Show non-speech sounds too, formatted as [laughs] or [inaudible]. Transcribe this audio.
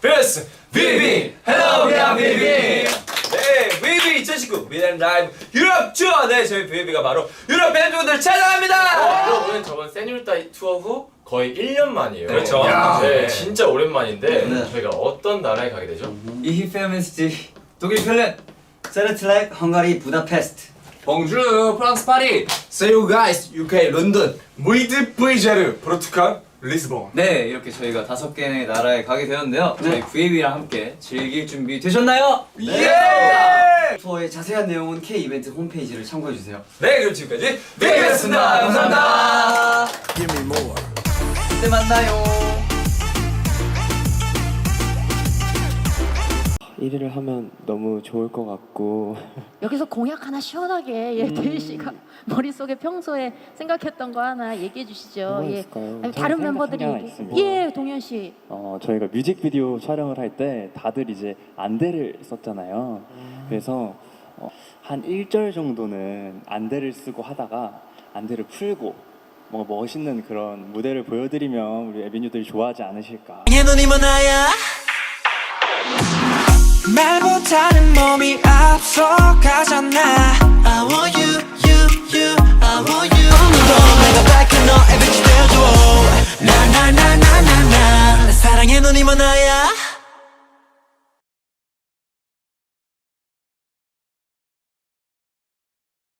베스 비비 헬로 야 비비 네 비비 2019 미넨 라이브 유럽 투어 네 저희 비비가 바로 유럽 팬분들 찾아갑니다 오늘 저번 세뉴리타 투어 후 거의 1년 만이에요. 그렇죠. 야, 네, 네. 진짜 오랜만인데 네. 저희가 어떤 나라에 가게 되죠? 이히 페어맨스티 독일 펠렌 세르틀렉 헝가리 부다페스트 봉주 프랑스 파리 See you guys, UK 런던, 무이드 브이제르, 포르투갈, 리스본. 네 이렇게 저희가 다섯 개의 나라에 가게 되었는데요 저희 VAB랑 함께 즐길 준비 되셨나요? 예! 투어의 자세한 내용은 K 이벤트 홈페이지를 참고해 주세요 네 그럼 지금까지 비비였습니다 감사합니다 Give me more. 그때 만나요 1위를 하면 너무 좋을 것 같고 [laughs] 여기서 공약 하나 시원하게 예, 대희 씨가 머릿속에 평소에 생각했던 거 하나 얘기해 주시죠. 뭐가 예. 있을까요? 아니, 다른 생각한 멤버들이 게 하나 얘기- 있습니다. 예, 동현 씨. 어, 저희가 뮤직비디오 촬영을 할 때 다들 이제 안대를 썼잖아요. 그래서 어, 한 1절 정도는 안대를 쓰고 하다가 안대를 풀고 뭔가 멋있는 그런 무대를 보여드리면 우리 에비뉴들이 좋아하지 않으실까. 내 눈이 많아야 말 못하는 몸이 앞서가잖아